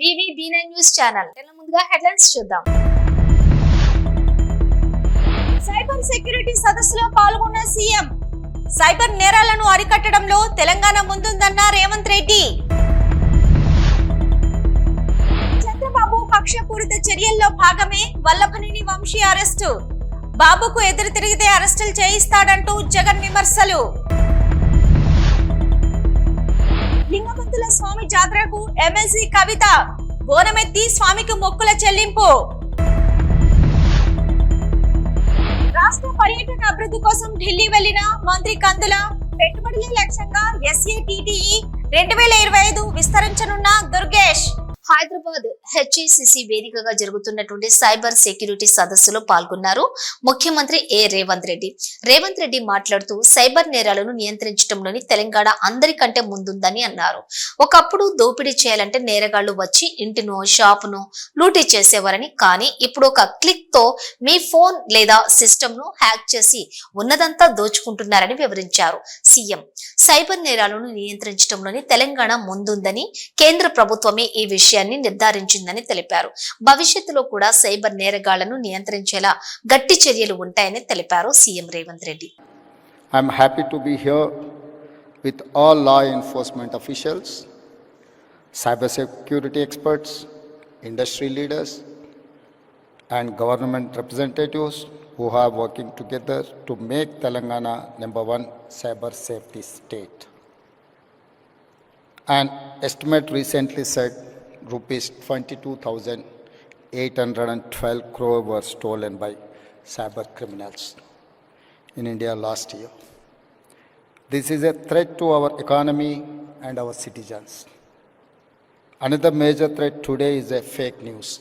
V V B news channel. ముందుగా headlines చూద్దాం. Cyber security సదస్సులో పాల్గొన్న సీఎం సైబర్ నేరాలను అరికట్టడంలో తెలంగాణ ముందుందన్న రేవంత్ రెడ్డి. చంద్రబాబు పక్షపూరిత చర్యల్లో భాగమే వల్లభనేని వంశీ అరెస్టు. బాబుకు ఎదురు తిరిగితే అరెస్టులు చేయిస్తాడంటూ జగన్ విమర్శలు. లింగమంతుల స్వామి జాతరకు ఎమ్మెల్సీ కవిత బోనమెత్తి స్వామికి మొక్కుల చెల్లింపు. రాష్ట్ర పర్యటన అభివృద్ధి కోసం ఢిల్లీ వెళ్ళిన మంత్రి కందుల పెట్టుబడుల లక్ష్యంగా ఎస్ఏటిటిఈ రెండు వేల ఇరవై ఐదు విస్తరించనున్న దుర్గేష్. హైదరాబాద్ హెచ్ఈసిసి వేదికగా జరుగుతున్నటువంటి సైబర్ సెక్యూరిటీ సదస్సులో పాల్గొన్నారు ముఖ్యమంత్రి ఏ రేవంత్ రెడ్డి. రేవంత్ రెడ్డి మాట్లాడుతూ సైబర్ నేరాలను నియంత్రించడంలోని తెలంగాణ అందరికంటే ముందుందని అన్నారు. ఒకప్పుడు దోపిడీ చేయాలంటే నేరగాళ్ళు వచ్చి ఇంటినో షాపును లూటీ చేసేవారని కానీ ఇప్పుడు ఒక క్లిక్తో మీ ఫోన్ లేదా సిస్టమ్ను హ్యాక్ చేసి ఉన్నదంతా దోచుకుంటున్నారని వివరించారు సీఎం. సైబర్ నేరాలను నియంత్రించడంలోని తెలంగాణ ముందుందని కేంద్ర ప్రభుత్వమే ఈ విషయం విషయాన్ని నిర్ధారించిందని తెలిపారు. భవిష్యత్తులో కూడా సైబర్ నేరగాళ్ళను నియంత్రించేలా గట్టి చర్యలు ఉంటాయని తెలిపారు CM Revanth Reddy. I'm happy to be here with all law enforcement officials cyber security experts industry leaders and government representatives who have working together to make Telangana number one cyber safety state and estimate recently set rupees 22,812 crore were stolen by cyber criminals in India last year. This is a threat to our economy and our citizens. Another major threat today is a fake news.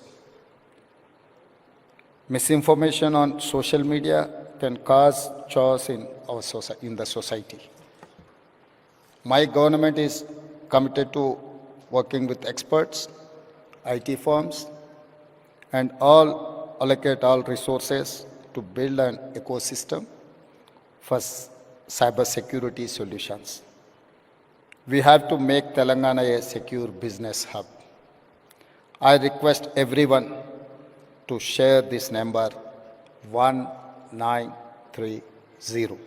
Misinformation on social media can cause chaos in our soci- in the society. My government is committed to working with experts, IT firms, and all allocate all resources to build an ecosystem for cybersecurity solutions. We have to make Telangana a secure business hub. I request everyone to share this number 1930.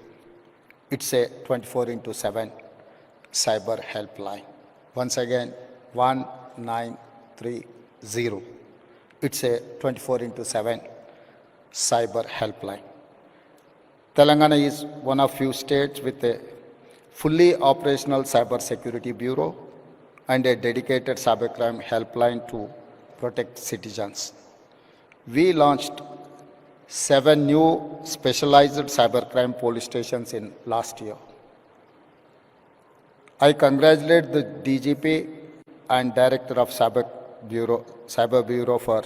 It's a 24 into 7 cyber helpline. Once again, 1930. It's a 24 into 7 cyber helpline. Telangana is one of few states with a fully operational cyber security bureau and a dedicated cybercrime helpline to protect citizens. We launched seven new specialized cybercrime police stations in last year. I congratulate the DGP and Director of Cyber Bureau, Cyber Bureau for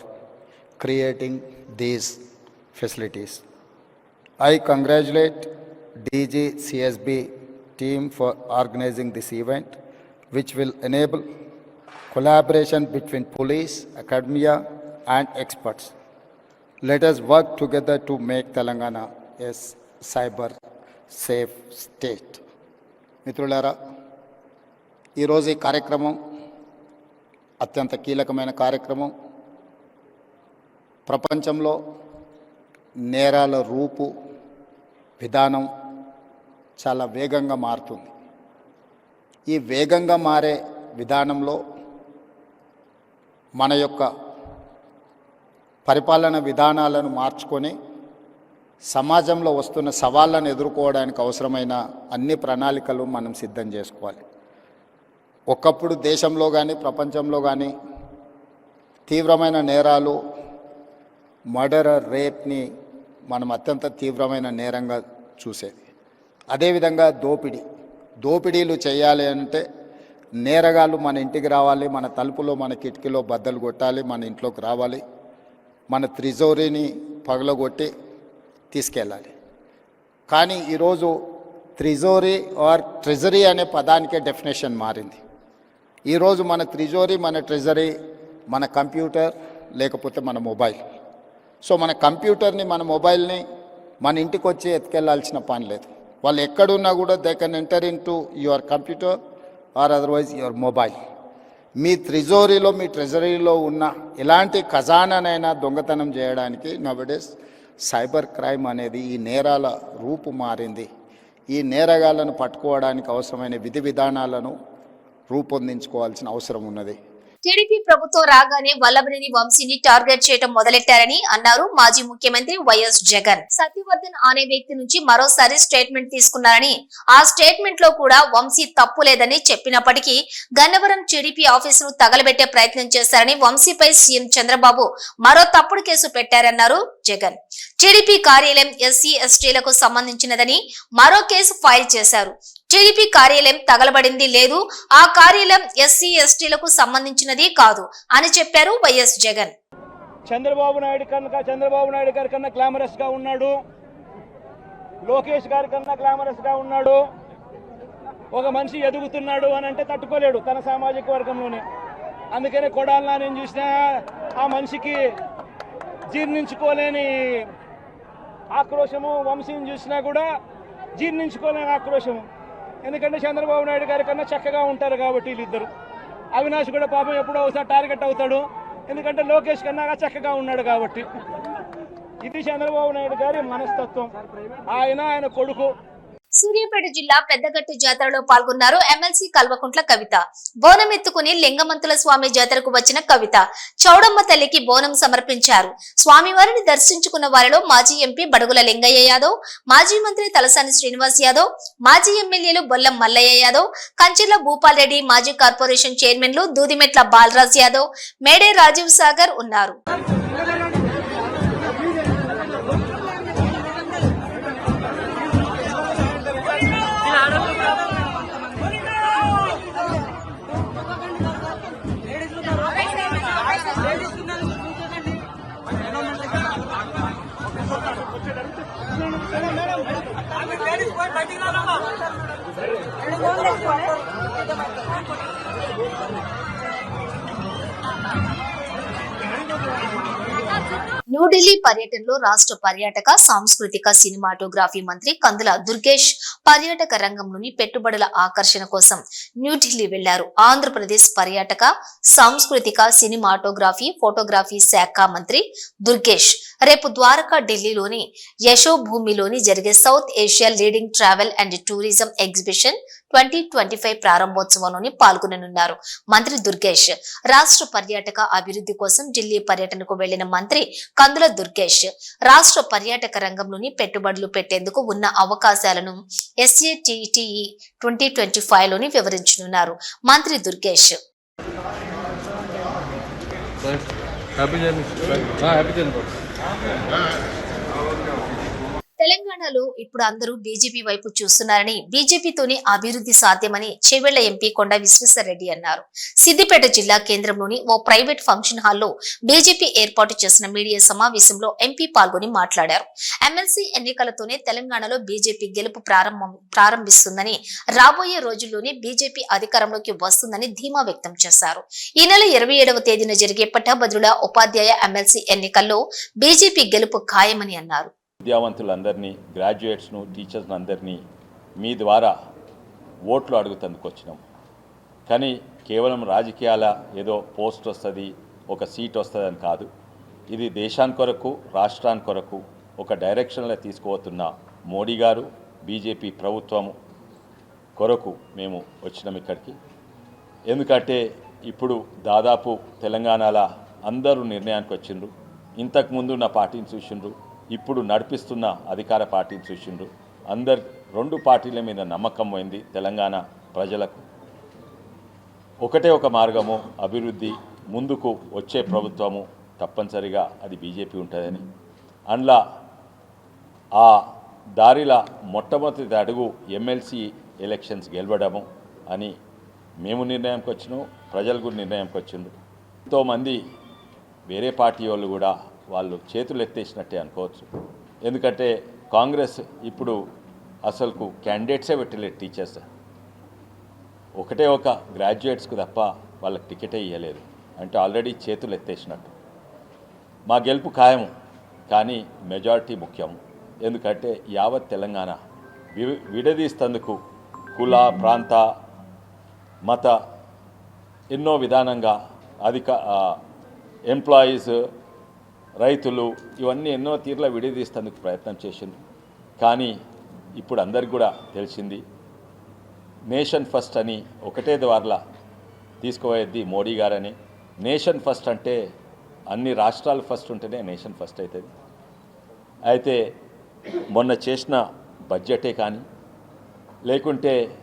creating these facilities. I congratulate DG CSB team for organizing this event, which will enable collaboration between police, academia, and experts. Let us work together to make Telangana a s- cyber safe state. మిత్రులారా ఈరోజు ఈ కార్యక్రమం అత్యంత కీలకమైన కార్యక్రమం. ప్రపంచంలో నేరాల రూపు విధానం చాలా వేగంగా మారుతుంది. ఈ వేగంగా మారే విధానంలో మన యొక్క పరిపాలన విధానాలను మార్చుకొని సమాజంలో వస్తున్న సవాళ్ళను ఎదుర్కోవడానికి అవసరమైన అన్ని ప్రణాళికలు మనం సిద్ధం చేసుకోవాలి. ఒకప్పుడు దేశంలో కానీ ప్రపంచంలో కానీ తీవ్రమైన నేరాలు మర్డర్ రేప్ని మనం అత్యంత తీవ్రమైన నేరంగా చూసేది. అదేవిధంగా దోపిడీ. దోపిడీలు చేయాలి అంటే నేరగాళ్ళు మన ఇంటికి రావాలి మన తలుపులో మన కిటికీలో బద్దలు కొట్టాలి మన ఇంట్లోకి రావాలి మన త్రిజోరీని పగలగొట్టి తీసుకెళ్ళాలి. కానీ ఈరోజు త్రిజోరీ ఆర్ ట్రెజరీ అనే పదానికే డెఫినేషన్ మారింది. ఈరోజు మన త్రిజోరీ మన ట్రెజరీ మన కంప్యూటర్ లేకపోతే మన మొబైల్. సో మన కంప్యూటర్ని మన మొబైల్ని మన ఇంటికి వచ్చి ఎత్తుకెళ్ళాల్సిన పని లేదు. వాళ్ళు ఎక్కడున్నా కూడా they can enter into your computer or otherwise your mobile మీ త్రిజోరీలో మీ ట్రెజరీలో ఉన్న ఎలాంటి ఖజానానైనా దొంగతనం చేయడానికి నవడేస్ సైబర్ క్రైమ్ అనేది ఈ నేరాల రూపు మారింది. ఈ నేరగాళ్ళను పట్టుకోవడానికి అవసరమైన విధి విధానాలను రూపొందించుకోవాల్సిన అవసరం ఉన్నది. టీడీపీ ప్రభుత్వం రాగానే వల్లభనేని వంశీని టార్గెట్ చేయడం మొదలెట్టారని అన్నారు మాజీ ముఖ్యమంత్రి వైఎస్ జగన్. సత్యవర్ధన్ అనే వ్యక్తి నుంచి మరోసారి స్టేట్మెంట్ తీసుకున్నారని ఆ స్టేట్మెంట్లో కూడా వంశీ తప్పు లేదని చెప్పినప్పటికీ గన్నవరం టీడీపీ ఆఫీసును తగలబెట్టే ప్రయత్నం చేశారని వంశీపై సీఎం చంద్రబాబు మరో తప్పుడు కేసు పెట్టారన్నారు జగన్. టీడీపీ కార్యాలయం ఎస్సీ ఎస్టీలకు సంబంధించినదని మరో కేసు ఫైల్ చేశారు. టీడీపీ కార్యాలయం తగలబడింది లేదు. ఆ కార్యాలయం ఎస్సీ ఎస్టీలకు సంబంధించినది కాదు అని చెప్పారు వైఎస్ జగన్. చంద్రబాబు నాయుడు కన్నా చంద్రబాబు నాయుడు గారి కన్నా గ్లామరస్గా ఉన్నాడు. లోకేష్ గారి కన్నా గ్లామరస్గా ఉన్నాడు. ఒక మనిషి ఎదుగుతున్నాడు అని అంటే తట్టుకోలేడు తన సామాజిక వర్గంలోనే. అందుకనే కొడాలనా నేను చూసిన ఆ మనిషికి జీర్ణించుకోలేని ఆక్రోశము వంశీని చూసినా కూడా జీర్ణించుకోలేని ఆక్రోశము. ఎందుకంటే చంద్రబాబు నాయుడు గారి కన్నా చక్కగా ఉంటారు కాబట్టి వీళ్ళిద్దరు. అవినాష్ కూడా పాపం ఎప్పుడో ఒకసారి టార్గెట్ అవుతాడు. ఎందుకంటే లోకేష్ కన్నా చక్కగా ఉన్నాడు కాబట్టి. ఇది చంద్రబాబు నాయుడు గారి మనస్తత్వం. ఆయన ఆయన కొడుకు. సూర్యాపేట జిల్లా పెద్దగట్టు జాతరలో పాల్గొన్నారు ఎమ్మెల్సీ కల్వకుంట్ల కవిత. బోనం ఎత్తుకుని లింగమంతుల స్వామి జాతరకు వచ్చిన కవిత. చౌడమ్మ తల్లికి బోనం సమర్పించారు. స్వామివారిని దర్శించుకున్న వారిలో మాజీ ఎంపీ బడుగుల లింగయ్య యాదవ్ మాజీ మంత్రి తలసాని శ్రీనివాస్ యాదవ్ మాజీ ఎమ్మెల్యేలు బొల్లం మల్లయ్య యాదవ్ కంచెర్ల భూపాల్ రెడ్డి మాజీ కార్పొరేషన్ చైర్మన్లు దూదిమెట్ల బాలరాజ్ యాదవ్ మేడే రాజీవ్ సాగర్ ఉన్నారు. న్యూఢిల్లీ పర్యటనలో రాష్ట్ర పర్యాటక సాంస్కృతిక సినిమాటోగ్రఫీ మంత్రి కందుల దుర్గేష్ పర్యాటక రంగంలోని పెట్టుబడుల ఆకర్షణ కోసం న్యూఢిల్లీ వెళ్ళారు. ఆంధ్రప్రదేశ్ పర్యాటక సాంస్కృతిక సినిమాటోగ్రఫీ ఫోటోగ్రఫీ శాఖ మంత్రి దుర్గేష్ రేపు ద్వారకా ఢిల్లీలోని యశోభూమిలోని జరిగే South Asia leading travel and tourism exhibition twenty twenty five ప్రారంభోత్సవంలోని పాల్గొననున్నారు. మంత్రి దుర్గేష్ రాష్ట్ర పర్యాటక అభివృద్ధి కోసం ఢిల్లీ పర్యటనకు వెళ్ళిన మంత్రి కందుల దుర్గేష్ రాష్ట్ర పర్యాటక రంగంలోని పెట్టుబడులు పెట్టేందుకు ఉన్న అవకాశాలను ఎస్ఏటిటిఈ ట్వంటీ ట్వంటీ ఫైవ్లోని వివరించనున్నారు. మంత్రి Durgesh. Happy journey happy journey Amen. తెలంగాణలో ఇప్పుడు అందరూ బీజేపీ వైపు చూస్తున్నారని బీజేపీతోనే అభివృద్ధి సాధ్యమని చెవెళ్ళ ఎంపీ కొండ విశ్వేశ్వరరెడ్డి అన్నారు. సిద్దిపేట జిల్లా కేంద్రంలోని ఓ ప్రైవేట్ ఫంక్షన్ హాల్లో బీజేపీ ఏర్పాటు చేసిన మీడియా సమావేశంలో ఎంపీ పాల్గొని మాట్లాడారు. ఎమ్మెల్సీ ఎన్నికలతోనే తెలంగాణలో బీజేపీ గెలుపు ప్రారంభం ప్రారంభిస్తుందని రాబోయే రోజుల్లోనే బీజేపీ అధికారంలోకి వస్తుందని ధీమా వ్యక్తం చేశారు. ఈ నెల ఇరవై ఏడవ తేదీన జరిగే పట్టభద్రుల ఉపాధ్యాయ ఎమ్మెల్సీ ఎన్నికల్లో బీజేపీ గెలుపు ఖాయమని అన్నారు. విద్యావంతులందరినీ గ్రాడ్యుయేట్స్ను టీచర్స్ని అందరినీ మీ ద్వారా ఓట్లు అడుగుతందుకు వచ్చినాం. కానీ కేవలం రాజకీయాల ఏదో పోస్ట్ వస్తుంది ఒక సీట్ వస్తుంది అని కాదు. ఇది దేశాని కొరకు రాష్ట్రాని కొరకు ఒక డైరెక్షన్లో తీసుకుపోతున్న మోడీ గారు బీజేపీ ప్రభుత్వం కొరకు మేము వచ్చినాం ఇక్కడికి. ఎందుకంటే ఇప్పుడు దాదాపు తెలంగాణలో అందరూ నిర్ణయానికి వచ్చిండ్రు. ఇంతకుముందు నా పార్టీని చూసిండ్రు. ఇప్పుడు నడిపిస్తున్న అధికార పార్టీని చూసిండ్రు. అందరు రెండు పార్టీల మీద నమ్మకం పోయింది తెలంగాణ ప్రజలకు. ఒకటే ఒక మార్గము అభివృద్ధి ముందుకు వచ్చే ప్రభుత్వము తప్పనిసరిగా అది బీజేపీ ఉంటుందని. అందులో ఆ దారిల మొట్టమొదటి అడుగు ఎమ్మెల్సీ ఎలక్షన్స్ గెలవడము అని మేము నిర్ణయంకి వచ్చినాం ప్రజలు కూడా నిర్ణయంకి వచ్చిండ్రు ఎంతోమంది వేరే పార్టీ వాళ్ళు కూడా వాళ్ళు చేతులు ఎత్తేసినట్టే అనుకోవచ్చు. ఎందుకంటే కాంగ్రెస్ ఇప్పుడు అసలుకు క్యాండిడేట్సే పెట్టలేదు టీచర్స్ ఒకటే ఒక గ్రాడ్యుయేట్స్కు తప్ప వాళ్ళకి టికెటే ఇవ్వలేదు అంటే ఆల్రెడీ చేతులు ఎత్తేసినట్టు. మా గెలుపు ఖాయము కానీ మెజారిటీ ముఖ్యం ఎందుకంటే యావత్ తెలంగాణ వి విడదీస్తందుకు కుల ప్రాంత మత ఎన్నో విధానంగా అధిక ఎంప్లాయీస్ రైతులు ఇవన్నీ ఎన్నో తీర్ల విడదీస్తేందుకు ప్రయత్నం చేసింది కానీ ఇప్పుడు అందరికి కూడా తెలిసింది నేషన్ ఫస్ట్ అని ఒకటే ద్వారా తీసుకుపోయేది మోడీ గారని. నేషన్ ఫస్ట్ అంటే అన్ని రాష్ట్రాలు ఫస్ట్ ఉంటేనే నేషన్ ఫస్ట్ అవుతుంది అయితే మొన్న చేసిన బడ్జెటే కానీ లేకుంటే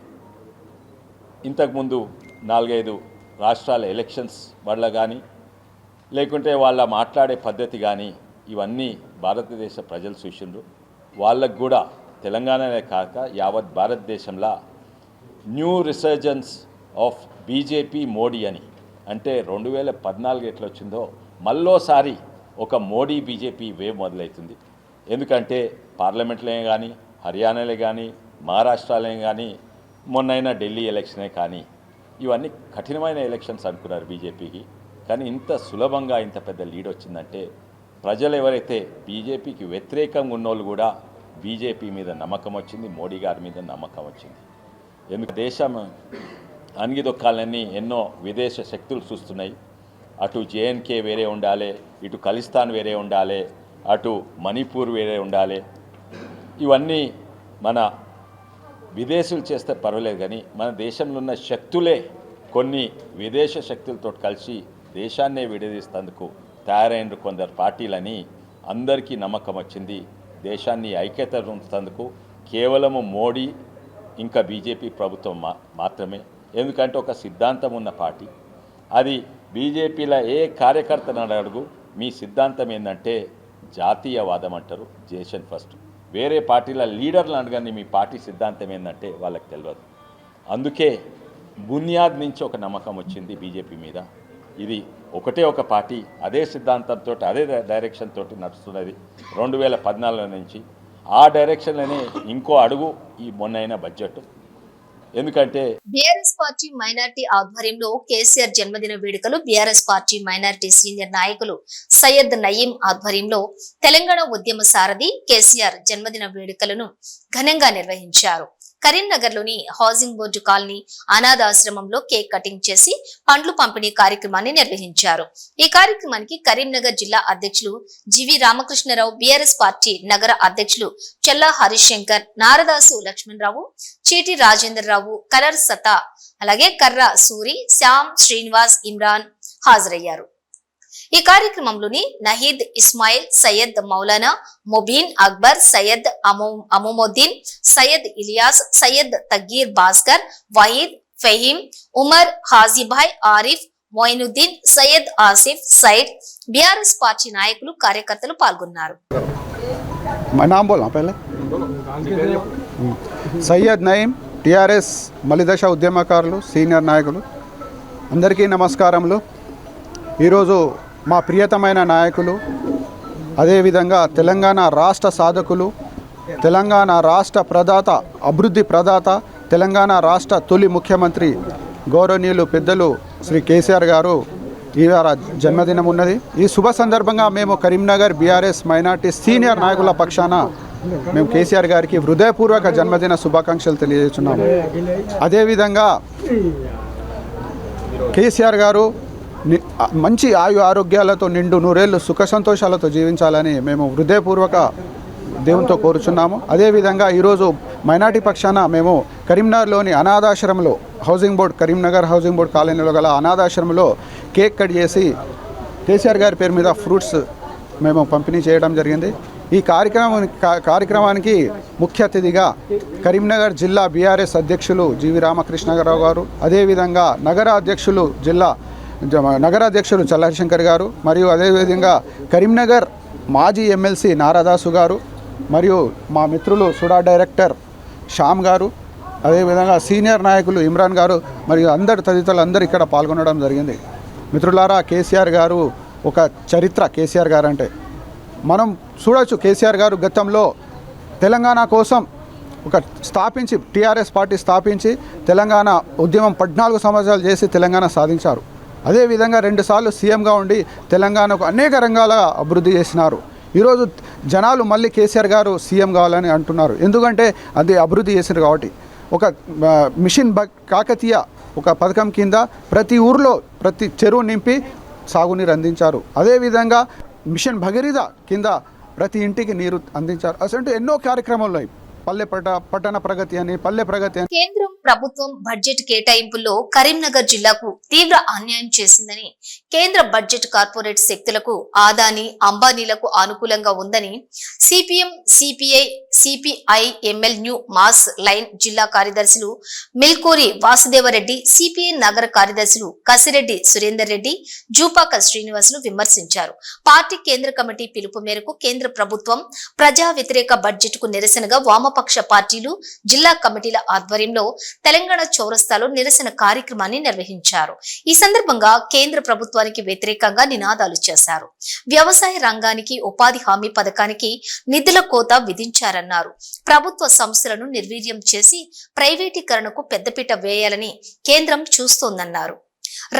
ఇంతకుముందు నాలుగైదు రాష్ట్రాల ఎలక్షన్స్ వల్ల కానీ లేకుంటే వాళ్ళ మాట్లాడే పద్ధతి కానీ ఇవన్నీ భారతదేశ ప్రజలు చూసిండ్రు. వాళ్ళకు కూడా తెలంగాణనే కాక యావత్ భారతదేశంలో new resurgence of BJP Modi అని. అంటే రెండు వేల పద్నాలుగు ఎట్లా వచ్చిందో మళ్ళోసారి ఒక మోడీ బీజేపీ వేవ్ మొదలవుతుంది ఎందుకంటే పార్లమెంట్లే కానీ హర్యానాలే కానీ మహారాష్ట్రలో కానీ మొన్నైనా ఢిల్లీ ఎలక్షనే కానీ ఇవన్నీ కఠినమైన ఎలక్షన్స్ అనుకున్నారు బీజేపీకి. కానీ ఇంత సులభంగా ఇంత పెద్ద లీడ్ వచ్చిందంటే ప్రజలు ఎవరైతే బీజేపీకి వ్యతిరేకంగా ఉన్నోళ్ళు కూడా బీజేపీ మీద నమ్మకం వచ్చింది మోడీ గారి మీద నమ్మకం వచ్చింది. ఎందుకు దేశం అణిగిదొక్కాలని ఎన్నో విదేశ శక్తులు చూస్తున్నాయి. అటు జేఎన్కే వేరే ఉండాలి ఇటు ఖలిస్తాన్ వేరే ఉండాలి అటు మణిపూర్ వేరే ఉండాలి. ఇవన్నీ మన విదేశీయులు చేస్తే పర్వాలేదు కానీ మన దేశంలో ఉన్న శక్తులే కొన్ని విదేశ శక్తులతో కలిసి దేశాన్నే విడదీస్తందుకు తయారైన కొందరు పార్టీలని అందరికీ నమ్మకం వచ్చింది. దేశాన్ని ఐక్యత ఉంచుతందుకు కేవలము మోడీ ఇంకా బీజేపీ ప్రభుత్వం మా మాత్రమే. ఎందుకంటే ఒక సిద్ధాంతం ఉన్న పార్టీ. అది బీజేపీలో ఏ కార్యకర్తను అడుగు మీ సిద్ధాంతం ఏంటంటే జాతీయవాదం అంటారు జేషన్ ఫస్ట్. వేరే పార్టీల లీడర్లు అడగని మీ పార్టీ సిద్ధాంతం ఏంటంటే వాళ్ళకి తెలియదు అందుకే బునియాద్ నుంచి ఒక నమ్మకం వచ్చింది బీజేపీ మీద. ఇది ఒకటే ఒక పార్టీ అదే సిద్ధాంతంతో అదే డైరెక్షన్ తోటి నడుస్తున్నది. రెండు వేల పద్నాలుగు నుంచి ఆ డైరెక్షన్లోనే ఇంకో అడుగు ఈ మొన్నైన బడ్జెట్ ఎందుకంటే బీఆర్ఎస్ పార్టీ మైనార్టీ ఆధ్వర్యంలో కేసీఆర్ జన్మదిన వేడుకలు బీఆర్ఎస్ పార్టీ మైనార్టీ సీనియర్ నాయకులు సయ్యద్ నయీం ఆధ్వర్యంలో తెలంగాణ ఉద్యమ సారథి కేసీఆర్ జన్మదిన వేడుకలను ఘనంగా నిర్వహించారు. కరీంనగర్లోని హౌసింగ్ బోర్డు కాలనీ అనాథాశ్రమంలో కేక్ కటింగ్ చేసి పండ్లు పంపిణీ కార్యక్రమాన్ని నిర్వహించారు. ఈ కార్యక్రమానికి కరీంనగర్ జిల్లా అధ్యక్షులు జివి రామకృష్ణరావు బీఆర్ఎస్ పార్టీ నగర అధ్యక్షులు చెల్లా హరిశంకర్ నారదాసు లక్ష్మణరావు చీటి రాజేంద్రరావు కలర్ సతా అలాగే కర్ర సూరి శ్యామ్ శ్రీనివాస్ ఇమ్రాన్ హాజరయ్యారు. ఈ కార్యక్రమంలోని Nahid Ismail Syed Maulana Mobin Akbar Syed అమోమోద్దీన్ Syed Ilyas Syed తగ్గీర్ Bhaskar Waheed Faheem Umar Hajibhai Arif Moinuddin Syed Asif side BRS party నాయకులు కార్యకర్తలు పాల్గొన్నారు. సయ్యద్ నయీం టిఆర్ఎస్ మలిదశ ఉద్యమకారులు సీనియర్ నాయకులు అందరికీ నమస్కారములు. ఈరోజు మా ప్రియతమైన నాయకులు అదేవిధంగా తెలంగాణ రాష్ట్ర సాధకులు తెలంగాణ రాష్ట్ర ప్రదాత అభివృద్ధి ప్రదాత తెలంగాణ రాష్ట్ర తొలి ముఖ్యమంత్రి గౌరవనీయులు పెద్దలు శ్రీ కేసీఆర్ గారు ఇవాళ జన్మదినం ఉన్నది. ఈ శుభ సందర్భంగా మేము కరీంనగర్ బీఆర్ఎస్ మైనార్టీ సీనియర్ నాయకుల పక్షాన మేము కేసీఆర్ గారికి హృదయపూర్వక జన్మదిన శుభాకాంక్షలు తెలియజేస్తున్నాము. అదేవిధంగా కేసీఆర్ గారు మంచి ఆయు ఆరోగ్యాలతో నిండు నూరేళ్ళు సుఖ సంతోషాలతో జీవించాలని మేము హృదయపూర్వక దేవునితో కోరుచున్నాము. అదేవిధంగా ఈరోజు మైనార్టీ పక్షాన మేము కరీంనగర్లోని అనాథాశ్రమంలో housing board Karimnagar housing board కాలనీలో గల అనాథాశ్రమంలో కేక్ కట్ చేసి కేసీఆర్ గారి పేరు మీద ఫ్రూట్స్ మేము పంపిణీ చేయడం జరిగింది. ఈ కార్యక్రమం కార్యక్రమానికి ముఖ్య అతిథిగా కరీంనగర్ జిల్లా బీఆర్ఎస్ అధ్యక్షులు జీవి రామకృష్ణరావు గారు. అదేవిధంగా నగర అధ్యక్షులు జిల్లా నగరాధ్యక్షుడు నగర చల్లహరిశంకర్ గారు మరియు అదేవిధంగా కరీంనగర్ మాజీ ఎమ్మెల్సీ నారాదాసు గారు మరియు మా మిత్రులు సుడా డైరెక్టర్ శ్యామ్ గారు అదేవిధంగా సీనియర్ నాయకులు ఇమ్రాన్ గారు మరియు అందరు తదితరులు అందరూ ఇక్కడ పాల్గొనడం జరిగింది. మిత్రులారా కేసీఆర్ గారు ఒక చరిత్ర కేసీఆర్ గారు అంటే మనం చూడొచ్చు కేసీఆర్ గారు గతంలో తెలంగాణ కోసం ఒక స్థాపించి టీఆర్ఎస్ పార్టీ స్థాపించి తెలంగాణ ఉద్యమం పద్నాలుగు సంవత్సరాలు చేసి తెలంగాణ సాధించారు. అదేవిధంగా రెండుసార్లు సీఎంగా ఉండి తెలంగాణకు అనేక రంగాల అభివృద్ధి చేసినారు. ఈరోజు జనాలు మళ్ళీ కేసీఆర్ గారు సీఎం కావాలని అంటున్నారు. ఎందుకంటే అది అభివృద్ధి చేసినారు కాబట్టి. ఒక మిషన్ బ కాకతీయ ఒక పథకం కింద ప్రతి ఊర్లో ప్రతి చెరువు నింపి సాగునీరు అందించారు. అదేవిధంగా మిషన్ భగీరథ కింద ప్రతి ఇంటికి నీరు అందించారు. అసలు ఎన్నో కార్యక్రమాలు ఉన్నాయి. పల్లె పట్టణ ప్రగతి అని పల్లె ప్రగతి అని. కేంద్రం ప్రభుత్వం బడ్జెట్ కేటాయింపుల్లో కరీంనగర్ జిల్లాకు తీవ్ర అన్యాయం చేసిందని కేంద్ర బడ్జెట్ కార్పొరేట్ శక్తులకు ఆదాని అంబానీలకు అనుకూలంగా ఉందని CPM CPI CPI ML new mass line జిల్లా కార్యదర్శులు మిల్కూరి వాసుదేవరెడ్డి సిపిఐ నగర కార్యదర్శులు కసిరెడ్డి సురేందర్ రెడ్డి జూపాక శ్రీనివాసులు విమర్శించారు. పార్టీ కేంద్ర కమిటీ పిలుపు మేరకు కేంద్ర ప్రభుత్వం ప్రజా వ్యతిరేక బడ్జెట్కు నిరసనగా వామపక్ష పార్టీలు జిల్లా కమిటీల ఆధ్వర్యంలో తెలంగాణ చౌరస్తాలో నిరసన కార్యక్రమాన్ని నిర్వహించారు. ఈ సందర్భంగా కేంద్ర ప్రభుత్వానికి వ్యతిరేకంగా నినాదాలు చేశారు. వ్యవసాయ రంగానికి ఉపాధి హామీ పథకానికి నిధుల కోత విధించారన్నారు. ప్రభుత్వ సంస్థలను నిర్వీర్యం చేసి ప్రైవేటీకరణకు పెద్దపీట వేయాలని కేంద్రం చూస్తోందన్నారు.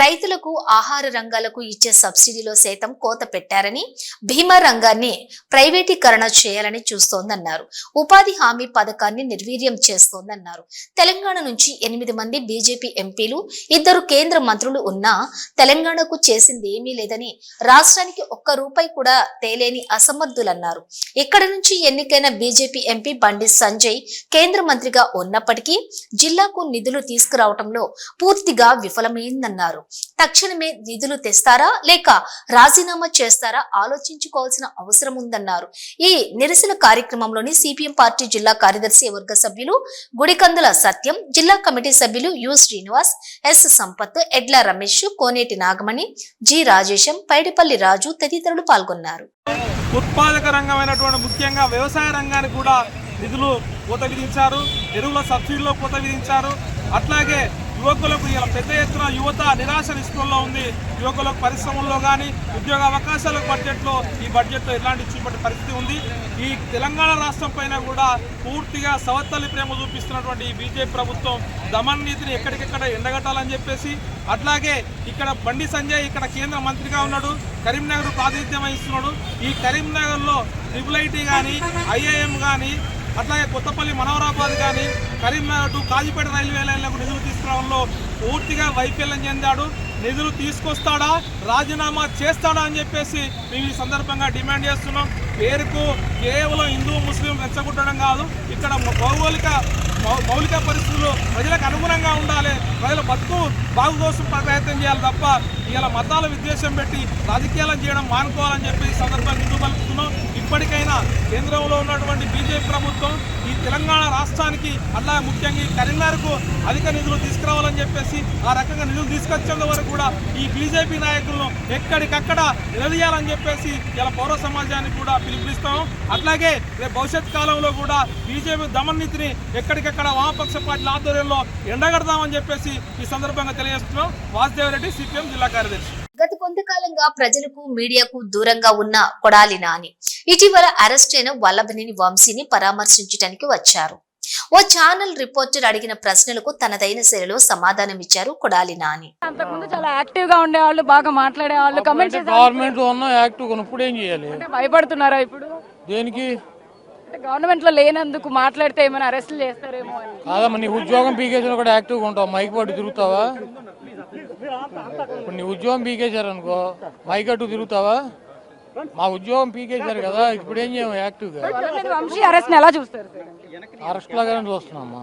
రైతులకు ఆహార రంగాలకు ఇచ్చే సబ్సిడీలో సైతం కోత పెట్టారని భీమా రంగాన్ని ప్రైవేటీకరణ చేయాలని చూస్తోందన్నారు. ఉపాధి హామీ పథకాన్ని నిర్వీర్యం చేస్తోందన్నారు. తెలంగాణ నుంచి ఎనిమిది మంది బీజేపీ ఎంపీలు ఇద్దరు కేంద్ర మంత్రులు ఉన్నా తెలంగాణకు చేసింది ఏమీ లేదని రాష్ట్రానికి ఒక్క రూపాయి కూడా తేలేని అసమర్థులన్నారు. ఇక్కడ నుంచి ఎన్నికైన బీజేపీ ఎంపీ బండి సంజయ్ కేంద్ర మంత్రిగా ఉన్నప్పటికీ జిల్లాకు నిధులు తీసుకురావటంలో పూర్తిగా విఫలమైందన్నారు. తక్షణమే నిధులు తెస్తారా? లేక రాజీనామా చేస్తారా? ఆలోచించుకోవాల్సిన అవసరం ఉందన్నారు. ఈ నిరసన కార్యక్రమంలోని సిపిఎం పార్టీ జిల్లా కార్యదర్శి వర్గ సభ్యులు గుడికందుల సత్యం జిల్లా కమిటీ సభ్యులు you Srinivas yes Sampath Edla Ramesh Koneti Nagamani G Rajesham Paidipalli Raju తదితరులు పాల్గొన్నారు. ఉత్పాదక రంగమైనటువంటి ముఖ్యంగా వ్యవసాయ రంగానికి కూడా నిధులు కోత విధించారు ఎరువుల సబ్సిడీలో కోత విధించారు. అట్లాగే యువకులకు ఇలా పెద్ద ఎత్తున యువత నిరాశ నిస్పృహలో ఉంది. యువకులకు పరిశ్రమల్లో కానీ ఉద్యోగ అవకాశాల బడ్జెట్లో ఈ బడ్జెట్లో ఎలాంటి చూపటి పరిస్థితి ఉంది? ఈ తెలంగాణ రాష్ట్రం పైన కూడా పూర్తిగా సవత్తల్లి ప్రేమ చూపిస్తున్నటువంటి ఈ బీజేపీ ప్రభుత్వం దమన్ నీతిని ఎక్కడికెక్కడ ఎండగట్టాలని చెప్పేసి అట్లాగే ఇక్కడ బండి సంజయ్ ఇక్కడ కేంద్ర మంత్రిగా ఉన్నాడు కరీంనగర్ ప్రాతినిధ్యం వహిస్తున్నాడు. ఈ కరీంనగర్లో ట్రిపుల్ ఐటీ కానీ ఐఐఎం కానీ అట్లాగే కొత్తపల్లి మనవరాబాద్ కానీ కరీంనగర్ టు కాజీపేట రైల్వే లైన్లకు నిధులు తీసుకురావడంలో పూర్తిగా వైఫల్యం చెందాడు. నిధులు తీసుకొస్తాడా? రాజీనామా చేస్తాడా అని చెప్పేసి మేము ఈ సందర్భంగా డిమాండ్ చేస్తున్నాం. పేరుకు కేవలం హిందూ ముస్లిం రెచ్చగొట్టడం కాదు ఇక్కడ భౌగోళిక మౌ- మౌలిక పరిస్థితులు ప్రజలకు అనుగుణంగా ఉండాలి. ప్రజల బతుకు బాగు కోసం ప్రయత్నం చేయాలి తప్ప ఇలా మతాల విద్వేషం పెట్టి రాజకీయాలను చేయడం మానుకోవాలని చెప్పి సందర్భంగా హిందూ ఇప్పటికైనా కేంద్రంలో ఉన్నటువంటి బీజేపీ ప్రభుత్వం తెలంగాణ రాష్ట్రానికి అట్లా ముఖ్యంగా ఈ కరీంనగర్కు అధిక నిధులు తీసుకురావాలని చెప్పేసి ఆ రకంగా నిధులు తీసుకొచ్చేంత వరకు కూడా ఈ బీజేపీ నాయకులను ఎక్కడికక్కడ నిలదీయాలని చెప్పేసి ఇలా పౌర సమాజానికి కూడా పిలుపునిస్తాం అట్లాగే రేపు భవిష్యత్ కాలంలో కూడా బీజేపీ దమన్ నీతిని ఎక్కడికక్కడ వామపక్ష పార్టీల ఆధ్వర్యంలో ఎండగడదామని చెప్పేసి ఈ సందర్భంగా తెలియజేస్తున్నాం. వాసుదేవరెడ్డి సిపిఎం జిల్లా కార్యదర్శి. గత కొంతకాలంగా ప్రజలకు మీడియాకు దూరంగా ఉన్న కొడాలి నాని. ఇటీవల అరెస్ట్ అయిన వల్లభనేని వంశీని పరామర్శించడానికి వచ్చారు. ఓ ఛానల్ రిపోర్టర్ అడిగిన ప్రశ్నలకు తనదైన శైలిలో సమాధానమిచ్చారు కొడాలి నాని. అంతకుముందు చాలా యాక్టివ్గా ఉండేవాళ్ళు బాగా మాట్లాడేవాళ్ళు కమెంట్ గవర్నమెంట్లో ఉన్న యాక్టివ్ ఇప్పుడు ఏం చేయాలి? భయపడుతున్నారా ఇప్పుడు? దేనికి? అంటే గవర్నమెంట్లో లేనందుకు మాట్లాడితే ఏమైనా అరెస్టులు చేస్తారేమో అని. కాదమ్మా నీ ఉద్యోగం పీకేసిన కూడా యాక్టివ్గా ఉంటావు మైక్ పట్టు తిరుగుతావా? ఇప్పుడు నీ ఉద్యోగం పీకేశారు అనుకో మైక్ అట్టు తిరుగుతావా? మా ఉద్యోగం పీకేశారు కదా ఇప్పుడు ఏం చేయము యాక్టివ్గా? వల్లభనేని వంశీ అరెస్ట్ ఎలా చూస్తారు సార్? అరెస్ట్ లాగానే చూస్తున్నామ్మా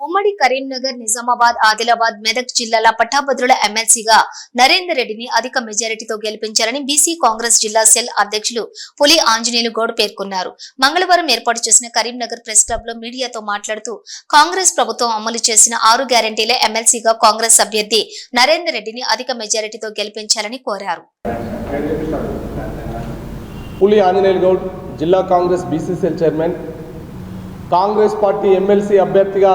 ఉమ్మడి కరీంనగర్ నిజామాబాద్ ఆదిలాబాద్ మెదక్ జిల్లాల పట్టాభద్రుల ఎమ్మెల్సీగా నరేందర్ రెడ్డిని అధిక మెజారిటీతో గెలిపించారని బీసీ కాంగ్రెస్ జిల్లా సెల్ అధ్యక్షులు పులి ఆంజనేయులు గౌడ్ పేర్కొన్నారు. మంగళవారం ఏర్పాటు చేసిన కరీంనగర్ ప్రెస్ క్లబ్లో మీడియాతో మాట్లాడుతూ కాంగ్రెస్ ప్రభుత్వం అమలు చేసిన ఆరు గ్యారంటీలే ఎమ్మెల్సీగా కాంగ్రెస్ అభ్యర్థి నరేందర్ రెడ్డిని అధిక మెజారిటీతో గెలిపించాలని కోరారు. పులి ఆంజనేయులు గౌడ్ జిల్లా Congress BCCL chairman Congress party MLC అభ్యర్థిగా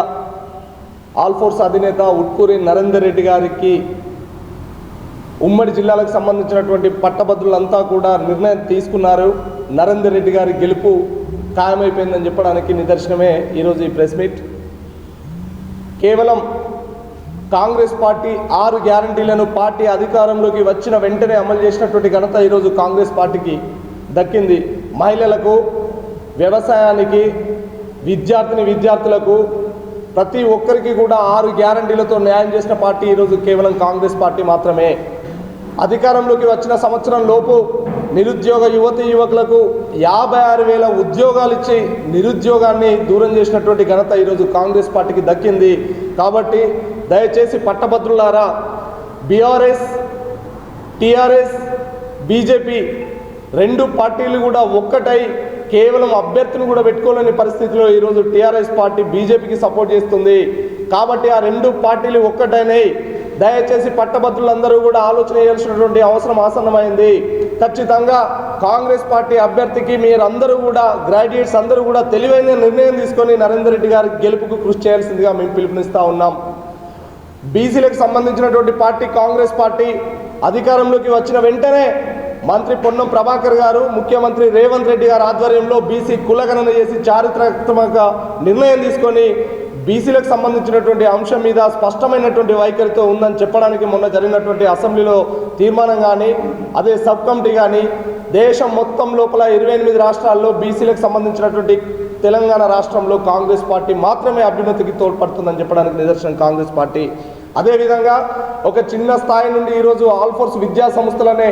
ఆల్ఫోర్స్ అధినేత ఉట్కూరి నరేందర్ రెడ్డి గారికి ఉమ్మడి జిల్లాలకు సంబంధించినటువంటి పట్టభద్రులంతా కూడా నిర్ణయం తీసుకున్నారు. నరేందర్ రెడ్డి గారి గెలుపు ఖాయమైపోయిందని చెప్పడానికి నిదర్శనమే ఈరోజు ఈ ప్రెస్ మీట్. కేవలం కాంగ్రెస్ పార్టీ ఆరు గ్యారంటీలను పార్టీ అధికారంలోకి వచ్చిన వెంటనే అమలు చేసినటువంటి ఘనత ఈరోజు కాంగ్రెస్ పార్టీకి. దక్కింది. మహిళలకు వ్యవసాయానికి విద్యార్థిని విద్యార్థులకు ప్రతి ఒక్కరికి కూడా ఆరు గ్యారంటీలతో న్యాయం చేసిన పార్టీ ఈరోజు కేవలం కాంగ్రెస్ పార్టీ మాత్రమే. అధికారంలోకి వచ్చిన సంవత్సరం లోపు నిరుద్యోగ యువతి యువకులకు యాభై ఆరు వేల ఉద్యోగాలు ఇచ్చి నిరుద్యోగాన్ని దూరం చేసినటువంటి ఘనత ఈరోజు కాంగ్రెస్ పార్టీకి దక్కింది. కాబట్టి దయచేసి పట్టభద్రులారా బీఆర్ఎస్ టీఆర్ఎస్ బీజేపీ రెండు పార్టీలు కూడా ఒక్కటై కేవలం అభ్యర్థిని కూడా పెట్టుకోలేని పరిస్థితిలో ఈరోజు టీఆర్ఎస్ పార్టీ బీజేపీకి సపోర్ట్ చేస్తుంది. కాబట్టి ఆ రెండు పార్టీలు ఒక్కటైనాయి దయచేసి పట్టభద్రులందరూ కూడా ఆలోచన చేయాల్సినటువంటి అవసరం ఆసన్నమైంది. ఖచ్చితంగా కాంగ్రెస్ పార్టీ అభ్యర్థికి మీరందరూ కూడా గ్రాడ్యుయేట్స్ అందరూ కూడా తెలివైన నిర్ణయం తీసుకొని నరేందర్ రెడ్డి గారి గెలుపుకు కృషి చేయాల్సిందిగా మేము పిలుపునిస్తూ ఉన్నాం. బీసీలకు సంబంధించినటువంటి పార్టీ కాంగ్రెస్ పార్టీ అధికారంలోకి వచ్చిన వెంటనే మంత్రి పొన్నం ప్రభాకర్ గారు ముఖ్యమంత్రి రేవంత్ రెడ్డి గారి ఆధ్వర్యంలో బీసీ కులగణన చేసి చారిత్రాత్మక నిర్ణయం తీసుకొని బీసీలకు సంబంధించినటువంటి అంశం మీద స్పష్టమైనటువంటి వైఖరితో ఉందని చెప్పడానికి మొన్న జరిగినటువంటి అసెంబ్లీలో తీర్మానం కానీ అదే సబ్ కమిటీ కానీ దేశం మొత్తం లోపల ఇరవై ఎనిమిది రాష్ట్రాల్లో బీసీలకు సంబంధించినటువంటి తెలంగాణ రాష్ట్రంలో కాంగ్రెస్ పార్టీ మాత్రమే అభ్యున్నతికి తోడ్పడుతుందని చెప్పడానికి నిదర్శనం కాంగ్రెస్ పార్టీ. అదేవిధంగా ఒక చిన్న స్థాయి నుండి ఈరోజు ఆల్ఫోర్స్ విద్యా సంస్థలనే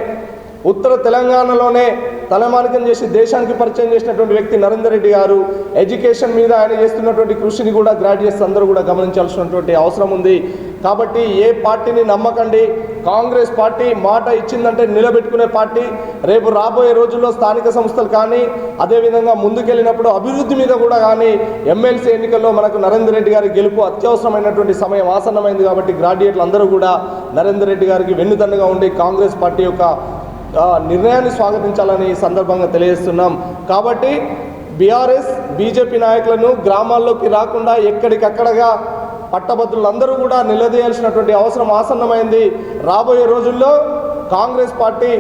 ఉత్తర తెలంగాణలోనే తలమానికం చేసి దేశానికి పరిచయం చేసినటువంటి వ్యక్తి నరేందర్ రెడ్డి గారు ఎడ్యుకేషన్ మీద ఆయన చేస్తున్నటువంటి కృషిని కూడా గ్రాడ్యుయేట్స్ అందరూ కూడా గమనించాల్సినటువంటి అవసరం ఉంది. కాబట్టి ఏ పార్టీని నమ్మకండి. కాంగ్రెస్ పార్టీ మాట ఇచ్చిందంటే నిలబెట్టుకునే పార్టీ. రేపు రాబోయే రోజుల్లో స్థానిక సంస్థలు కానీ అదేవిధంగా ముందుకెళ్ళినప్పుడు అభివృద్ధి మీద కూడా కానీ ఎమ్మెల్సీ ఎన్నికల్లో మనకు నరేందర్ రెడ్డి గారి గెలుపు అత్యవసరమైనటువంటి సమయం ఆసన్నమైంది కాబట్టి గ్రాడ్యుయేట్లు అందరూ కూడా నరేందర్ రెడ్డి గారికి వెన్నుదన్నుగా ఉండి కాంగ్రెస్ పార్టీ యొక్క నిర్ణయాన్ని స్వాగతించాలని ఈ సందర్భంగా తెలియజేస్తున్నాం. కాబట్టి బీఆర్ఎస్ బీజేపీ నాయకులను గ్రామాల్లోకి రాకుండా ఎక్కడికక్కడగా పట్టభద్రులందరూ కూడా నిలదీయాల్సినటువంటి అవసరం ఆసన్నమైంది. రాబోయే రోజుల్లో కాంగ్రెస్ పార్టీ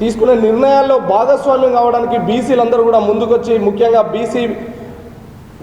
తీసుకునే నిర్ణయాల్లో భాగస్వామ్యం కావడానికి బీసీలందరూ కూడా ముందుకొచ్చి ముఖ్యంగా బీసీ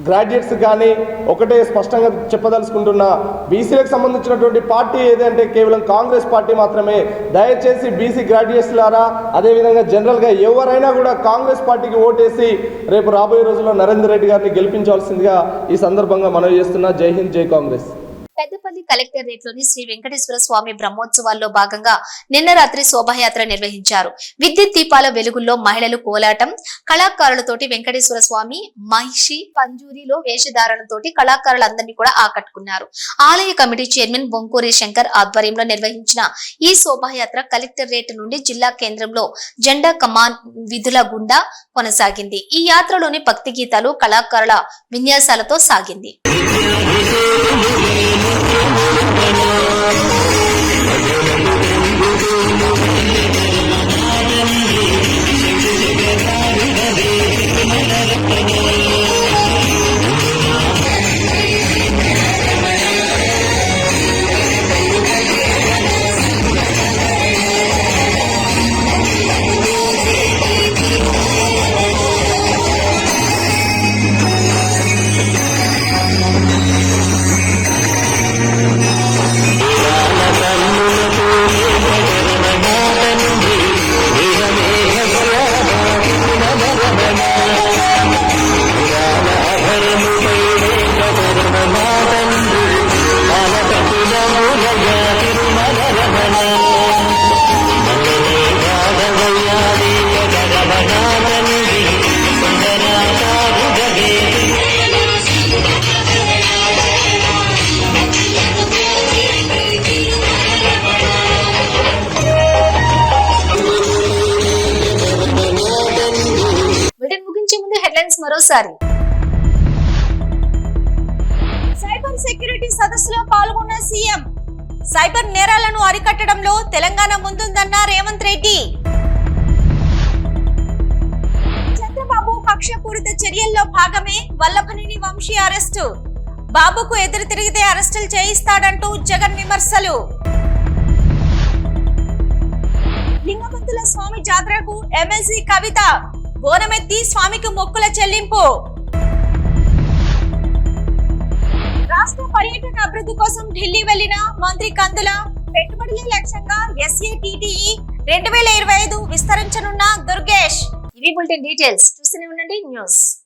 గ్రాడ్యుయేట్స్ కానీ ఒకటే స్పష్టంగా చెప్పదలుచుకుంటున్నా బీసీలకు సంబంధించినటువంటి పార్టీ ఏదంటే కేవలం కాంగ్రెస్ పార్టీ మాత్రమే. దయచేసి బీసీ గ్రాడ్యుయేట్స్ లారా అదేవిధంగా జనరల్గా ఎవరైనా కూడా కాంగ్రెస్ పార్టీకి ఓటేసి రేపు రాబోయే రోజుల్లో నరేందర్ రెడ్డి గారిని గెలిపించాల్సిందిగా ఈ సందర్భంగా మనవి చేస్తున్నా. జై హింద్ జై కాంగ్రెస్. పెద్దపల్లి కలెక్టరేట్లోని శ్రీ వెంకటేశ్వర స్వామి బ్రహ్మోత్సవాల్లో భాగంగా నిన్న రాత్రి శోభాయాత్ర నిర్వహించారు. విద్యుత్ దీపాల వెలుగుల్లో మహిళలు కోలాటం కళాకారులతోటి వెంకటేశ్వర స్వామి మహిషి పంజూరిలో వేషధారణతోటి కళాకారులందరినీ కూడా ఆకట్టుకున్నారు. ఆలయ కమిటీ చైర్మన్ బొంకూరి శంకర్ ఆధ్వర్యంలో నిర్వహించిన ఈ శోభాయాత్ర కలెక్టరేట్ నుండి జిల్లా కేంద్రంలో జెండా కమాన్ విధుల గుండా కొనసాగింది. ఈ యాత్రలోని భక్తి గీతాలు కళాకారుల విన్యాసాలతో సాగింది. Thank you. హెడ్లైన్స్ మరోసారి. సైబర్ సెక్యూరిటీ సదస్సులో పాల్గొన్న సీఎం సైబర్ నేరాలను అరికట్టడంలో తెలంగాణ ముందుందన్న రేవంత్ రెడ్డి. చంద్రబాబు కక్షపూరిత చర్యల్లో భాగమే వల్లభనేని వంశీ అరెస్టు. బాబుకు ఎదురు తిరిగితే అరెస్టులు చేయిస్తాడంటూ జగన్ విమర్శలు. లింగమంతుల స్వామి జాతరకు ఎమ్మెల్సీ కవిత బోనమెత్తి స్వామికి మొక్కుల చెల్లింపు. రాష్ట్ర పర్యాటక అభివృద్ధి కోసం ఢిల్లీ వెళ్ళిన మంత్రి కందుల పెట్టుబడుల లక్ష్యంగా ఎస్ఏటిటిఈ రెండు వేల ఇరవై ఐదు విస్తరించనున్న దుర్గేష్. ఇవి బులెటిన్ డీటెయిల్స్. చూస్తూనే ఉండండి న్యూస్.